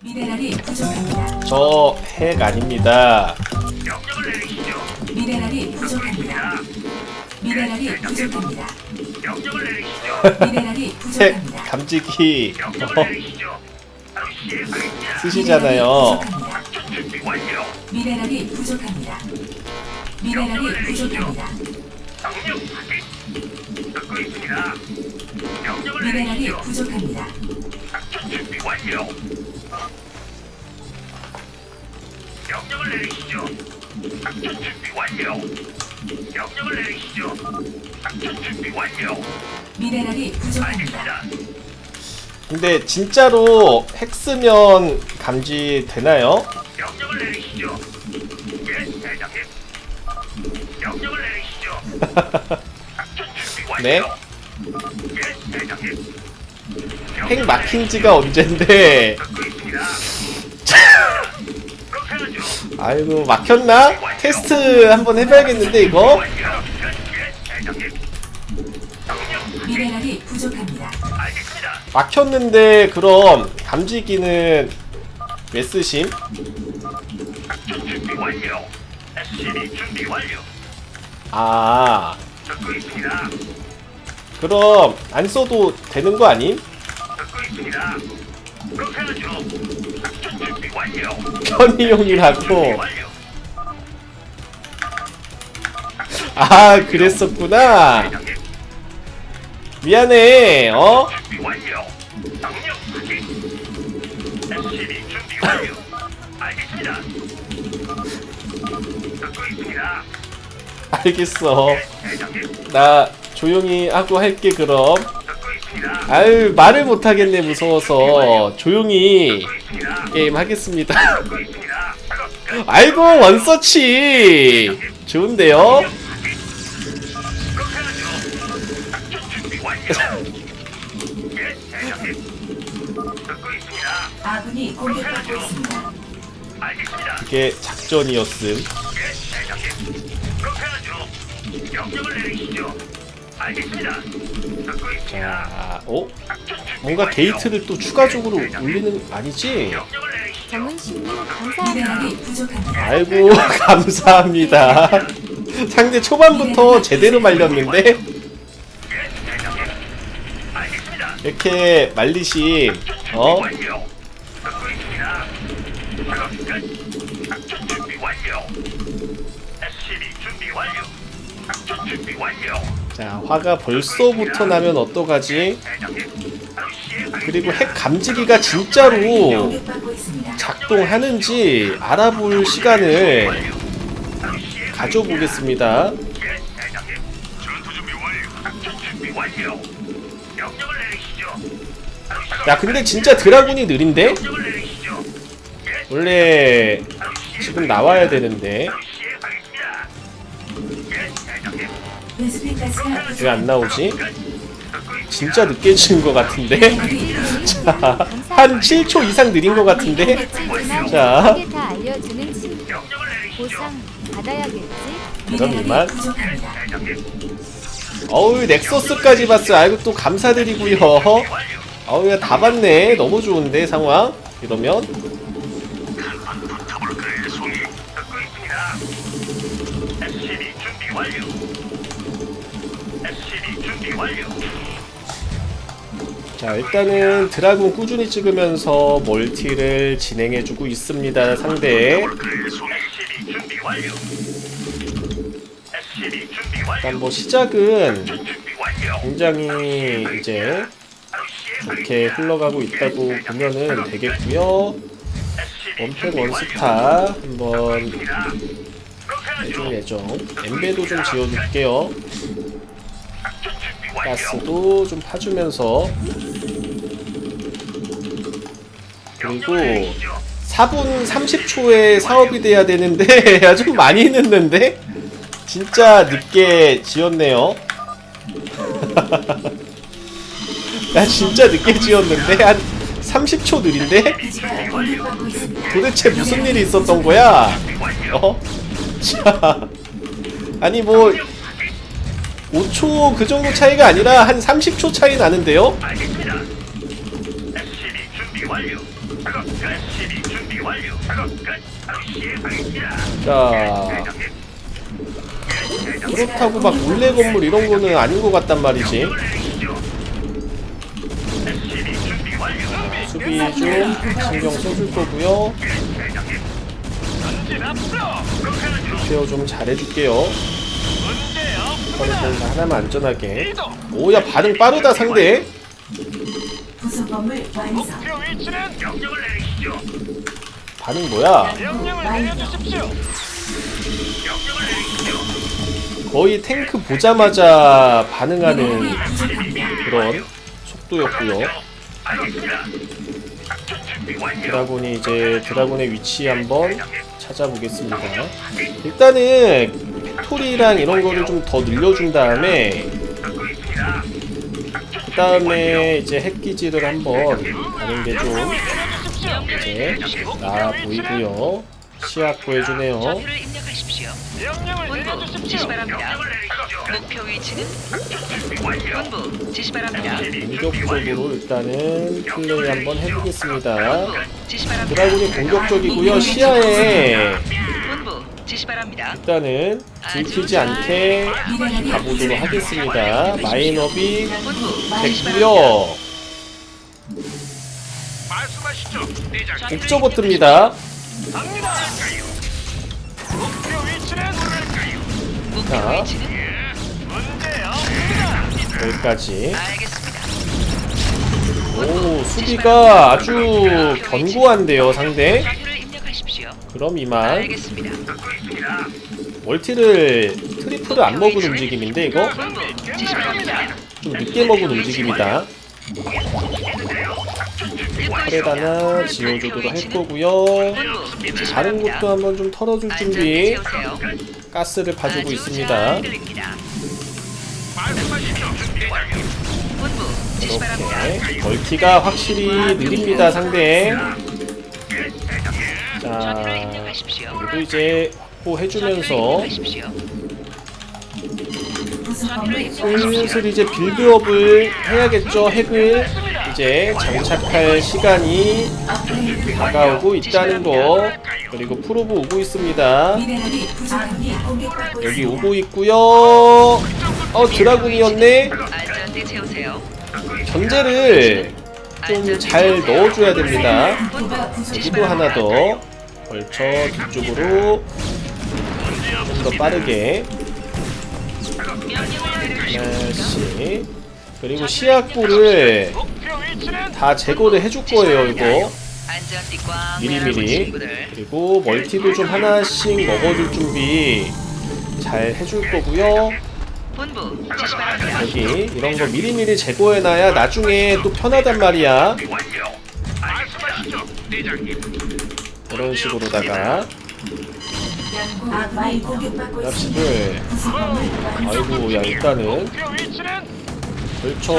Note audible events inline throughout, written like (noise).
미네랄이 부족합니다. 저 핵 아닙니다. 명령을 내리시죠. 미네랄이 부족합니다. 미네랄이 부족합니다. 명령을 내리시죠. 미네랄이 핵 부족합니다. 감지기 명령을 어, 내리시죠. 바로 시행하겠습니다. 쓰시잖아요. 작전 준비 완료. 미네랄이 부족합니다. 미네랄이 부족합니다. 명령 확인. 듣고 있습니다. 명령을 미네랄이 내리시죠. 부족합니다. 작전 준비 완료. 명령을 내리시죠. 작전 준비 완료. 명령을 내리시죠. 작전 준비 완료. 미네랄이 부족합니다. 알겠습니다. 근데 진짜로 핵 쓰면 감지 되나요? 명령을 내리시죠. 예, 대장님. 명령을 내리시죠. 작전 준비 완료. 네. 예, 대장님. 핵 막힌 지가 언젠데 듣고 있습니다. 아이고 막혔나? 테스트 한번 해봐야겠는데 이거? 미네랄이 부족합니다. 막혔는데 그럼 감지기는 왜 쓰심? 작전 준비 완료. SCB 준비 완료. 아 듣고 있습니다. 그럼 안 써도 되는 거 아님? 듣고 있습니다. 그렇게 하죠. 편의용이라고. 아 그랬었구나. 미안해 어? (laughs) 알겠어. 나 조용히 하고 할게 그럼. 아유 말을 못하겠네 무서워서 조용히. 게임 하겠습니다. (laughs) 아이고 원서치 좋은데요? 아군이 공격받고 있습니다. 이게 작전이었음 예, 대장님. 그렇게 하죠. 명령을 내리시죠. 알겠습니다. 듣고 있습니다. 자 어? 작전 준비 뭔가 완료. 게이트를 또 추가적으로 올리는 아니지? 명령을 내리시죠. 정은신님 감사합니다. 미네랄이 부족합니다. 아이고 (laughs) 감사합니다 상대 초반부터 제대로 말렸는데 예, 대장님. 알겠습니다. 이렇게 말리심 어? 완료. 듣고 있습니다. 작업 끝. 작전 준비 완료. SCB 준비 완료. 작전 준비 완료. 자 화가 벌써부터 나면 어떡하지? 그리고 핵 감지기가 진짜로. 작동하는지 알아볼 시간을 가져보겠습니다 야 근데 진짜 드라군이 느린데? 원래 지금 나와야 되는데 왜 안 나오지? 진짜 늦게 지은 것 같은데? (laughs) 부족합니다. 한 7초 이상 느린 것 같은데? 자. 그럼 이만. 어우 넥서스까지 봤어 아이고 또 감사드리고요. 어우 야다 봤네 너무 좋은데 상황 이러면 자 일단은 드라군 꾸준히 찍으면서 멀티를 진행해주고 있습니다 상대 붙어볼까요, 송이? SCB 준비 완료. SCB 준비 완료. 일단 뭐 시작은. 굉장히 이제 좋게 흘러가고 있다고 보면은 SCB 원팩 원스타 한번. 해줄 예정 엠베도 좀 지어줄게요. 가스도 좀 파주면서 그리고 명령을 내리시죠. 4분 30초에 사업이 돼야 되는데 (laughs) 야, 좀 많이 늦는데? 진짜 늦게 지었네요 (laughs) 야 진짜 늦게 지었는데? 한 30초 느린데? 도대체 무슨 일이 있었던 거야? 어? (laughs) 자 아니 뭐 5초 그 정도 차이가 아니라 한 30초 차이 나는데요? 알겠습니다. SCB 준비 완료. 작업 SCB 준비 완료. 작업 끝. 바로 시행하겠습니다. 자 그렇다고 막 몰래 건물 이런 거는 아닌 것 같단 말이지 명령을 내리시죠. SCB 준비 완료. 수비 좀 신경 써줄 거고요 대장님. 전진 앞으로. 그렇게 하죠. 케어 좀 잘해줄게요 그럼 하나만 안전하게 오야 반응 빠르다 상대 부속 건물 완성. 목표 위치는 명령을 내리시죠. 반응 뭐야 명령을 내려주십시오. 명령을 내리시죠. 거의 탱크 보자마자 반응하는 미네랄이 부족합니다. 그런 속도였고요 알겠습니다. 작전 준비 완료. 드라군이 이제 드라군의 위치 한번 찾아보겠습니다 일단은 팩토리랑 이런 거를 좀 더 늘려준 다음에. 그 다음에 이제 핵기지를 한번 가는 게 좀 이제 나아 보이고요 시야 구해주네요 좌표를 입력하십시오. 명령을 본부 지시. 바랍니다. 목표 위치는. 본부 지시 바랍니다. 공격적으로 일단은 플레이 한번 해보겠습니다. 드라군이 공격적이고요 시야에 지시 바랍니다. 일단은 들키지 않게 가보도록 하겠습니다 마인업이 바랍니다. 됐고요 말씀하시죠. 대장님. 옥저버 뜹니다 갑니다. 목표 위치는 목표 자. 위치는 문제 없습니다. 여기까지 알겠습니다. 오 수비가 아주 견고한데요 상대 그럼 이만 알겠습니다. 듣고 있습니다. 멀티를 트리플을 안 먹은 움직임인데 이거 본부 지시 바랍니다. 좀 늦게 먹은 움직임이다 카레다나 지워주도록 할 거고요 다른. 곳도 한번 좀 털어줄 준비. 가스를 봐주고 있습니다. 말씀하시죠. 이렇게 멀티가 확실히 느립니다 상대 자. 그리고 이제 확보해주면서 슬슬 이제 빌드업을 해야겠죠 핵을 이제 장착할 시간이 다가오고 있다는 거 그리고 프로브 오고 있습니다 여기. 오고 있고요 어 드라군이었네. 견제를 좀 잘 넣어줘야 됩니다. 여기도 하나 더 걸쳐 뒤쪽으로 좀 더 빠르게 하나씩 그리고 위치는 다 제거를 해줄 거예요 이거 미리미리. 그리고 멀티도 좀 하나씩 먹어줄 준비 잘 해줄 거고요. 여기 이런 거 미리미리 제거해놔야 나중에 또 편하단 말이야 이런 식으로다가 아군이 공격받고 완성. 아이고 야 일단은 목표 위치는 벌처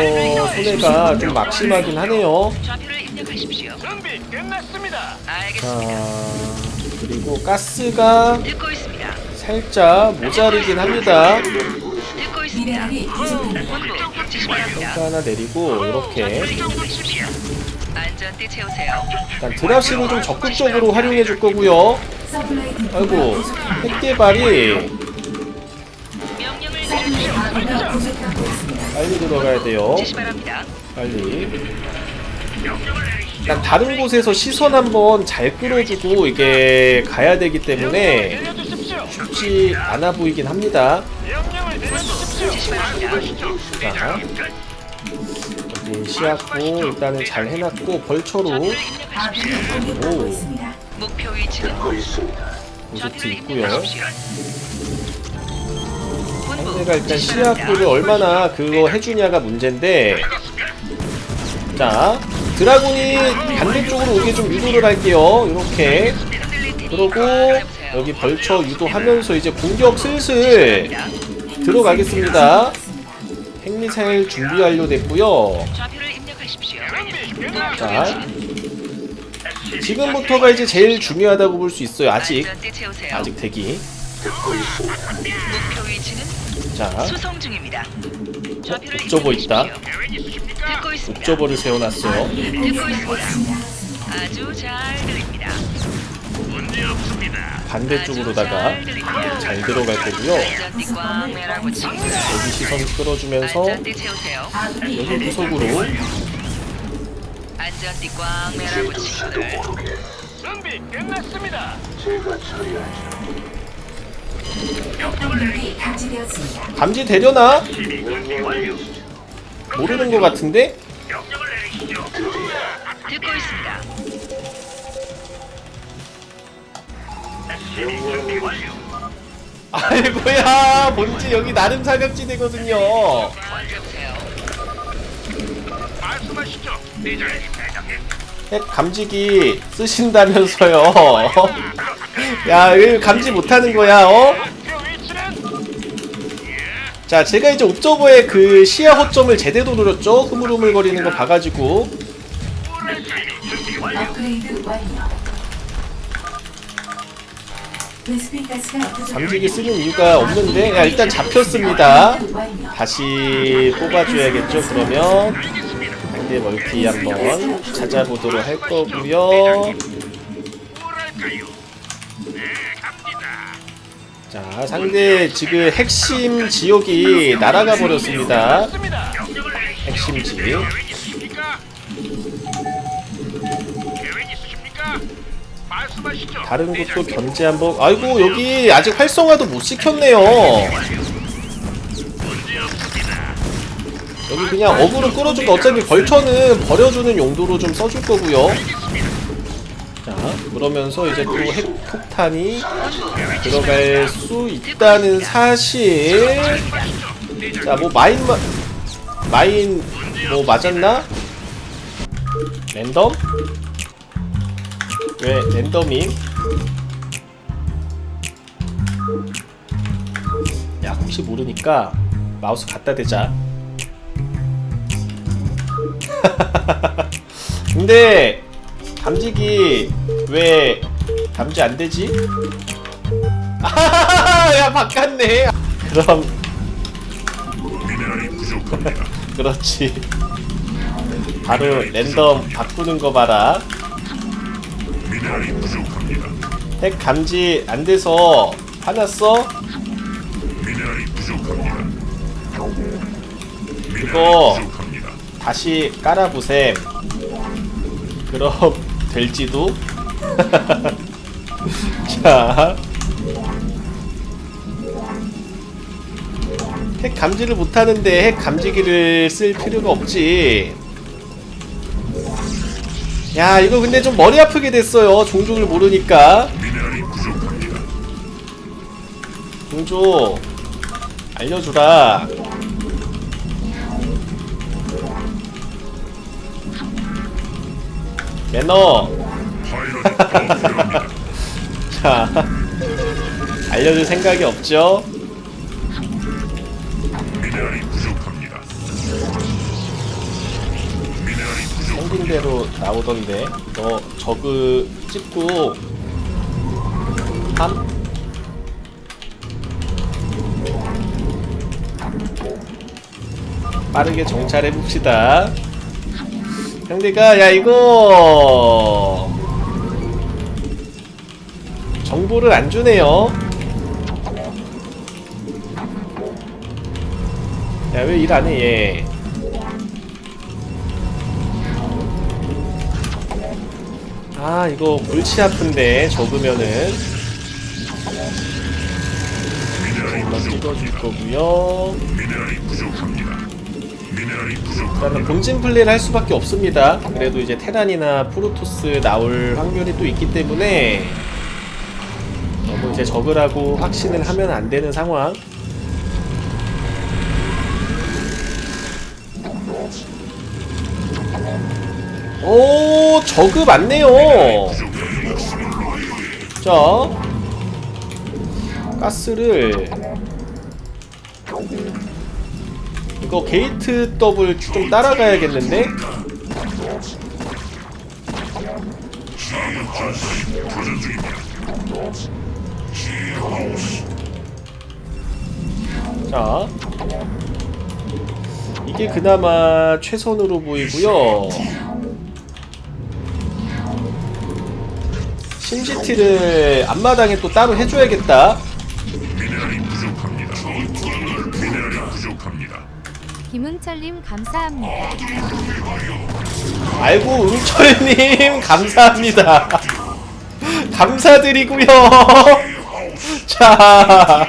손해가 좀 막심하긴 하네요 좌표를 입력하십시오. 준비 끝났습니다. 알겠습니다. 자 그리고 가스가 듣고 있습니다. 살짝 모자르긴 합니다 듣고 있습니다. 미네랄이 부족합니다. 본부 지시 바랍니다. 평가 하나 내리고 이렇게. 안전띠 채우세요. 일단 드랍십을 좀 적극적으로 활용해 줄 거고요 아이고. 핵개발이 명령을 내리십시오. 빨리 들어가야 돼요 지시 바랍니다. 빨리 일단 다른 곳에서 시선 한번 잘 끌어주고 이게 가야 되기 때문에 내려주십시오. 쉽지 않아 보이긴 합니다 명령을 내려주십시오. 지시 바랍니다. 자 여기 시약고 일단은 잘 해놨고 벌처로 오. 있습니다. 목표 위치는 로제트 좌표를 있고요 입력하십시오. 본부 상대가 일단. 시약고를 얼마나 그거 해주냐가 문제인데 자 드라군이 반대쪽으로 오게 좀 유도를 할게요 이렇게 그러고. 여기 벌처 유도하면서 이제 공격 슬슬 들어가겠습니다 핵미사일 준비 완료됐고요 좌표를 입력하십시오. 자 지금부터가 이제 제일 중요하다고 볼 수 있어요 아직 안전띠 채우세요. 아직 대기 목표 위치는 자 수송 중입니다. 좌표를 옥저버 있다. 입력하십시오. 듣고 있습니다. 옥저버를 세워놨어요 공격받고 있습니다. 아주 잘 들립니다. 문제 없습니다. 반대쪽으로다가 잘 들어갈 거고요. 여기 시선 끌어주면서 여기 구석으로 안전띠 꽝 매라고 친구들. 준비 끝났습니다. 공격이 감지되었습니다. 감지 되려나? 모르는 것 같은데? 듣고 있습니다. 아이고야 뭔지 여기 나름 사격지대거든요. 핵 감지기 쓰신다면서요 (laughs) 야왜 감지 못하는 거야 어? 자 제가 이제 옵저버의 그 시야 허점을 제대로 노렸죠 흐물흐물거리는 거 봐가지고. 업그레이드 완료. 감지기 쓰는 이유가 없는데 야 일단 잡혔습니다. 다시 뽑아줘야겠죠 그러면. 상대 멀티 한번 찾아보도록 할 거고요. 자 상대 지금 핵심 지역이 날아가 버렸습니다. 핵심지 계 다른 대장님. 견제 한번 아이고 여기 아직 활성화도 못 시켰네요. 여기 그냥 어그로 끌어주고 어차피 벌처는 버려주는 용도로 좀 써줄 거고요 자 그러면서 이제 또 핵폭탄이 들어갈 수 있다는 사실 자 뭐 마인 마, 마인 뭐 맞았나? 랜덤? 왜 랜덤임? 야 혹시 모르니까 마우스 갖다 대자 (laughs) 근데 감지기 왜 감지 안 되지? (laughs) 아야 바꿨네. 그럼 (laughs) 그렇지. 바로 랜덤 바꾸는 거 봐라. 핵 감지 안 돼서 화났어? 이거 다시 깔아보셈. 그럼 (laughs) 될지도? (laughs) 자. 핵 감지를 못하는데 핵 감지기를 쓸 필요가 없지. 야, 이거 근데 좀 머리 아프게 됐어요. 종족을 모르니까. 종족, 알려주라. 매너. (laughs) 자, 알려줄 생각이 없죠? 대로 나오던데 너 저그 찍고 함? 빠르게 정찰해 봅시다. 형제가 야 이거 정보를 안 주네요. 야 왜 일 안해 얘? 아 이거 골치 아픈데 적으면은 찍어줄 거고요. 일단은 본진 플레이를 할 수밖에 없습니다. 그래도 이제 테란이나 프로토스 나올 확률이 또 있기 때문에 너무 이제 적으라고 확신을 하면 안 되는 상황. 오, 저그 맞네요. 자, 가스를 이거 게이트 더블 좀 따라가야겠는데? 자, 이게 그나마 최선으로 보이고요. 심시티를 앞마당에 또 따로 해줘야겠다. 미네랄이 부족합니다. 미네랄이 부족합니다. 김은철님 감사합니다. 아이고 응철님 (laughs) 감사합니다. (laughs) 감사드리고요. (laughs) 자,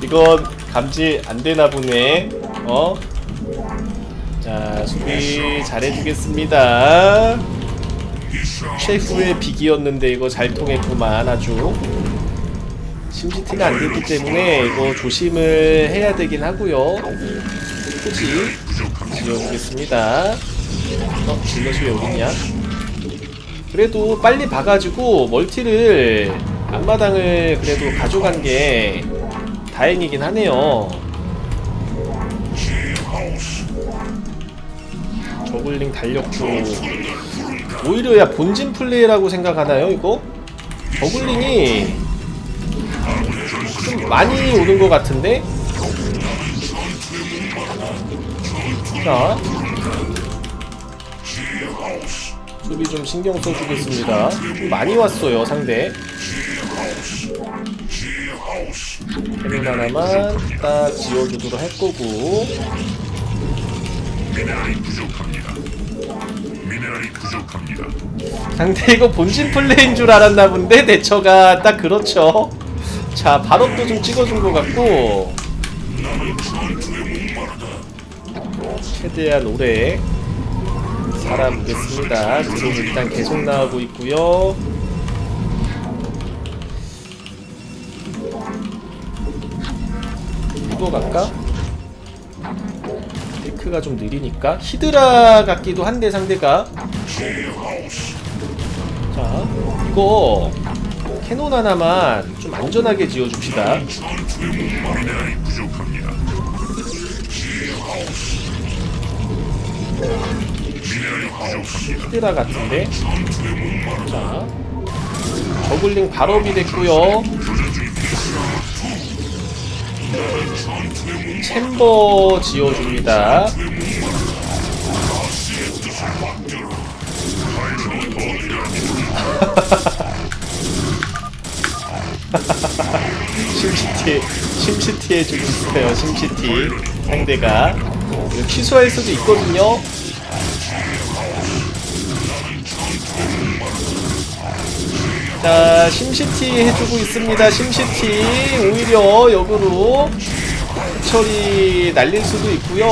이건 감지 안 되나 보네. 어? 자 수비 잘해주겠습니다. 최후의 비기였는데 이거 잘 통했구만 아주. 심시티가 안 됐기 때문에 이거 조심을 해야 되긴 하고요. 굳이 지어주겠습니다. 어, 질럿이 왜 어딨냐? 그래도 빨리 봐가지고 멀티를 앞마당을 그래도 가져간 게 다행이긴 하네요. 저글링 달렸고 오히려 야 본진 플레이라고 생각하나요 이거? 저글링이 좀 많이 오는 것 같은데? 자 수비 좀 신경 써주겠습니다 좀 많이 왔어요 상대 캐논 하나만 딱 지어주도록 할 거고 미네랄이 부족합니다. 상대 이거 본진 플레이인 줄 알았나 본데 대처가 딱 그렇죠 자 발업도 좀 찍어준 것 같고 최대한 오래 살아보겠습니다 드론 일단 계속 나오고 있고요 이거 갈까? 테크가 좀 느리니까 히드라 같기도 한데 상대가 자, 이거 캐논 하나만 좀 안전하게 지어줍시다. 히드라 같은데. 자, 저글링 발업이 됐고요. 챔버 지어줍니다. (laughs) 심시티, 심시티 해주고 있어요. 심시티 상대가 취소할 수도 있거든요. 자, 심시티 해주고 있습니다. 심시티 오히려 역으로 처리 날릴 수도 있고요.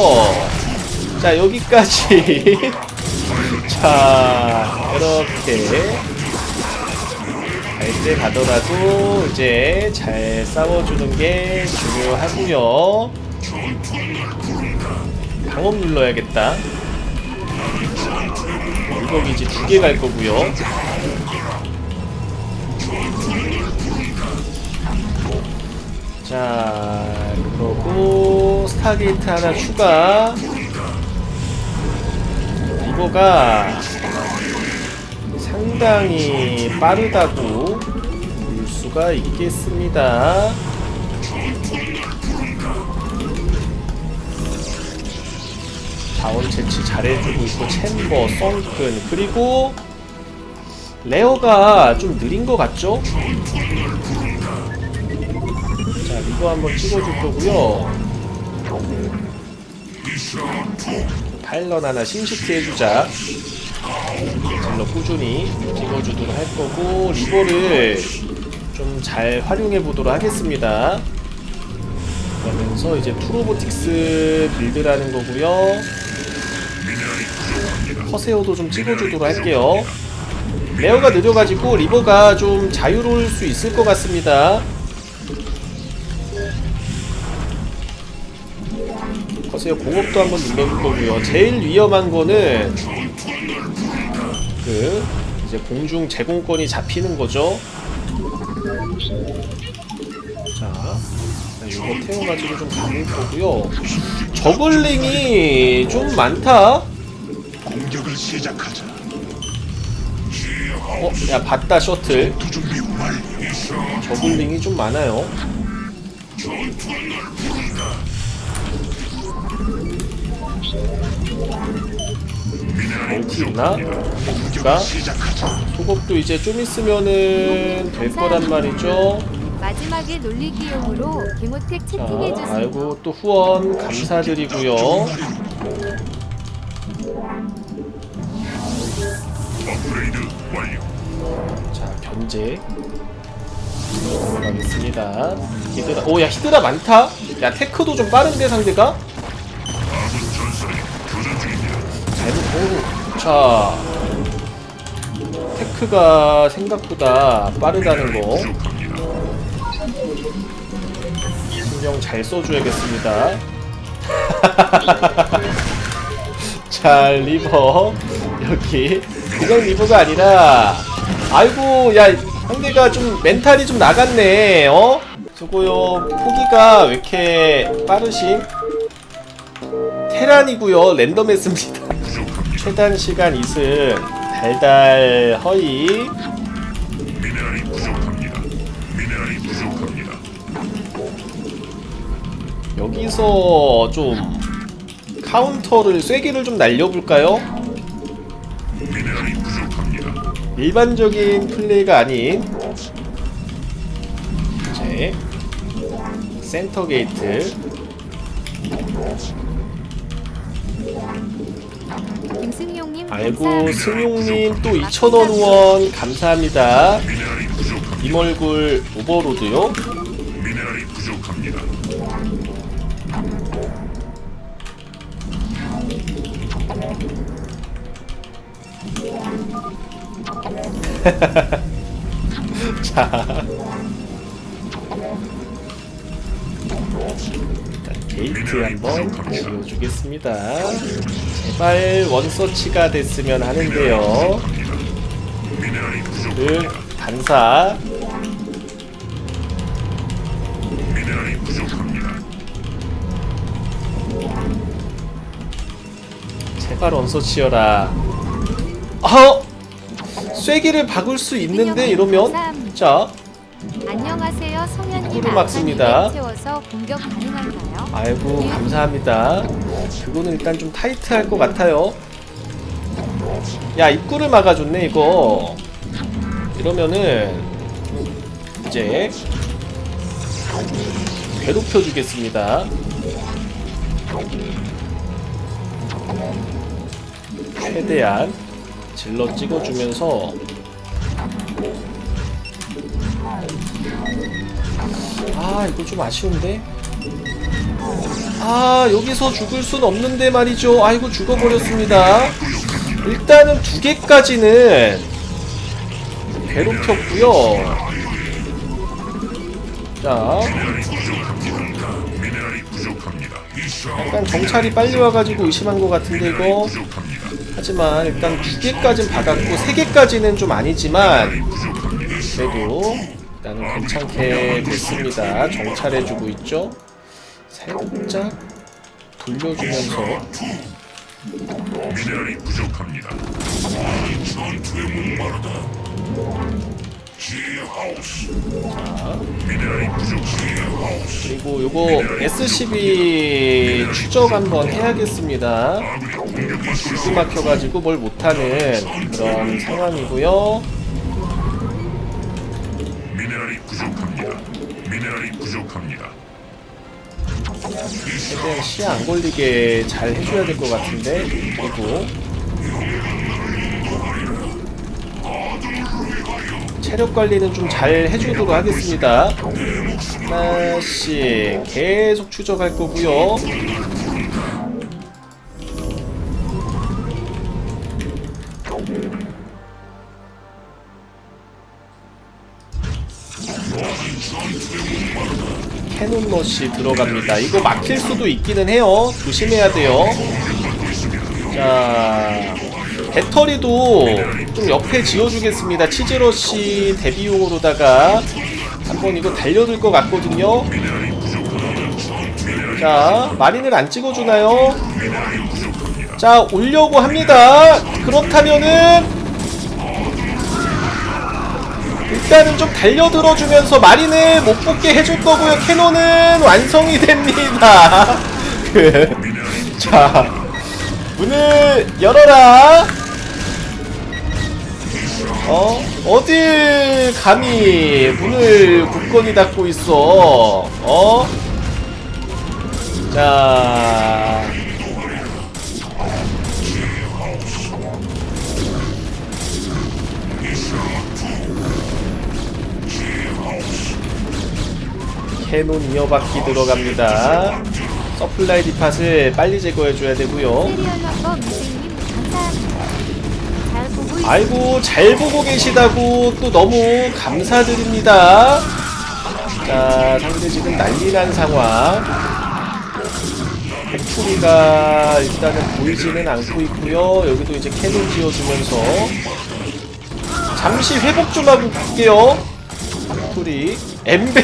자, 여기까지. (laughs) 자, 이렇게 갈 때 가더라도 이제 잘 싸워주는 게 중요하고요. 방업 눌러야겠다. 물고기지 두 개 갈 거고요. 자, 그러고 스타게이트 하나 추가. 이거가 상당히 빠르다고 볼 수가 있겠습니다. 자원 채취 잘해주고 있고 챔버, 썬큰 그리고 레어가 좀 느린 것 같죠? 자, 이거 한번 찍어줄 거고요. 파일럿 하나 심시티 해주자. 질러 꾸준히 찍어주도록 할 거고 리버를 좀 잘 활용해 보도록 하겠습니다. 그러면서 이제 투로보틱스 빌드라는 거고요. 커세어도 좀 찍어주도록 할게요. 레어가 느려가지고 리버가 좀 자유로울 수 있을 것 같습니다. 커세어 공업도 한번 눌러볼 거고요. 제일 위험한 거는 그 이제 공중 제공권이 잡히는 거죠. 자, 이거 태워가지고 좀 가볼 거고요. 저글링이 좀 많다. 공격을 시작하자. 어, 야 봤다 셔틀. 저글링이 좀 많아요. 멀티 있나? 무기가 소급도 이제 좀 있으면은 될 거란 말이죠. 마지막에 놀리기용으로 개모텍 자, 채팅해주세요. 아이고 또 후원 감사드리고요. 업그레이드 완료. 자 견제 들어가겠습니다. 히드라 오야 히드라 많다. 야 테크도 좀 빠른데 상대가. 자 테크가 생각보다 빠르다는 거. 신경 잘 써줘야겠습니다. (laughs) 자 리버 여기 그냥 리버가 아니라 아이고 야 상대가 좀 멘탈이 좀 나갔네 어? 저거요 포기가 왜 이렇게 빠르심? 테란이고요 랜덤했습니다 최단 시간 2승 달달 허이 미네랄이 부족합니다. 미네랄이 부족합니다. 여기서 좀 카운터를 쐐기를 좀 날려볼까요? 미네랄이 부족합니다. 일반적인 플레이가 아닌 이제 센터 게이트 김승용님 아이고. 승용님 또 2,000원 후원 감사합니다 미네랄이 부족합니다. 이멀굴 오버로드요 미네랄이 (laughs) 부족합니다. 자 일단 게이트 한번 지워주겠습니다 제발 원서치가 됐으면 하는데요. 그 반사. 제발 원서치여라 어? 쐐기를 박을 수 있는데 이러면 자 안녕하세요 막습니다. 아칸 채워서 공격 가능한가요? 아이고 감사합니다. 그거는 일단 좀 타이트할 것 같아요. 야 입구를 막아줬네 이거. 이러면은 이제 괴롭혀 주겠습니다. 최대한 질러 찍어주면서 아 이거 좀 아쉬운데 아 여기서 죽을 순 없는데 말이죠 아이고 죽어버렸습니다 일단은 두 개까지는 괴롭혔고요 자. 약간 정찰이 빨리 와가지고 의심한 것 같은데 이거. 하지만 일단 두 개까진 받았고 세 개까지는 좀 아니지만 그래도 일단은 괜찮게 됐습니다 정찰해주고 있죠 살짝 돌려주면서 미네랄이 부족합니다. 전투의 목마르다. 지하우스. 미네랄이 부족합니다. 그리고 요거 SCB 추적 한번 해야겠습니다. 기 막혀가지고 뭘 못하는 그런 상황이고요. 미네랄이 부족합니다. 미네랄이 부족합니다. 최대한 시야 안 걸리게 잘 해줘야 될 것 같은데. 그리고 체력 관리는 좀 잘 해주도록 하겠습니다. 하나씩 계속 추적할 거고요. 캐논 러시 들어갑니다. 이거 막힐 수도 있기는 해요. 조심해야 돼요. 자, 배터리도 좀 옆에 지어주겠습니다. 치즈러시 대비용으로다가 한번 이거 달려들 것 같거든요. 자, 마린을 안 찍어주나요? 자, 오려고 합니다. 그렇다면은 일단은 좀 달려들어주면서 마린을 못 뽑게 해줄 거고요. 캐논은 완성이 됩니다. (laughs) 그, 자, 문을 열어라. 어? 어딜 감히 문을 굳건히 닫고 있어? 어? 자. 캐논 이어받기 들어갑니다. 서플라이 디팟을 빨리 제거해줘야 되고요. 아이고 잘 보고 계시다고 또 너무 감사드립니다. 자 상대 지금 난리난 상황. 팩토리가 일단은 보이지는 않고 있고요. 여기도 이제 캐논 지어주면서 잠시 회복 좀 하고 갈게요. 팩토리 엠베!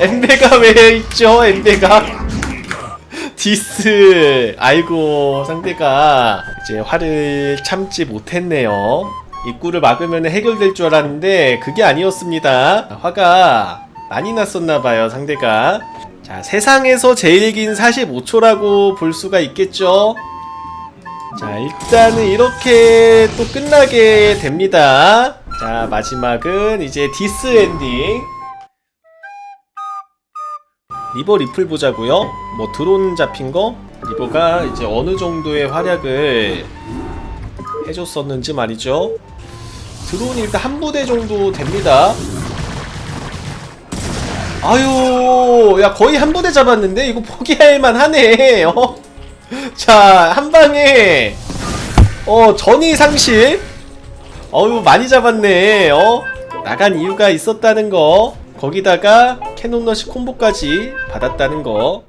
엠베가 왜 있죠? 엠베가? 디스. 아이고 상대가 이제 화를 참지 못했네요. 입구를 막으면 해결될 줄 알았는데 그게 아니었습니다. 화가 많이 났었나봐요 상대가. 자 세상에서 제일 긴 45초라고 볼 수가 있겠죠 자 일단은 이렇게 또 끝나게 됩니다 자 마지막은 이제 디스 엔딩 리버 리플 보자고요. 뭐 드론 잡힌 거 리버가 이제 어느 정도의 활약을 해줬었는지 말이죠. 드론이 일단 한 부대 정도 됩니다. 아유, 야 거의 한 부대 잡았는데 이거 포기할 만하네. (laughs) 어? 자, 한 방에 어 전이 상실. 어유 많이 잡았네. 어? 나간 이유가 있었다는 거. 거기다가 캐논러시 콤보까지 받았다는 거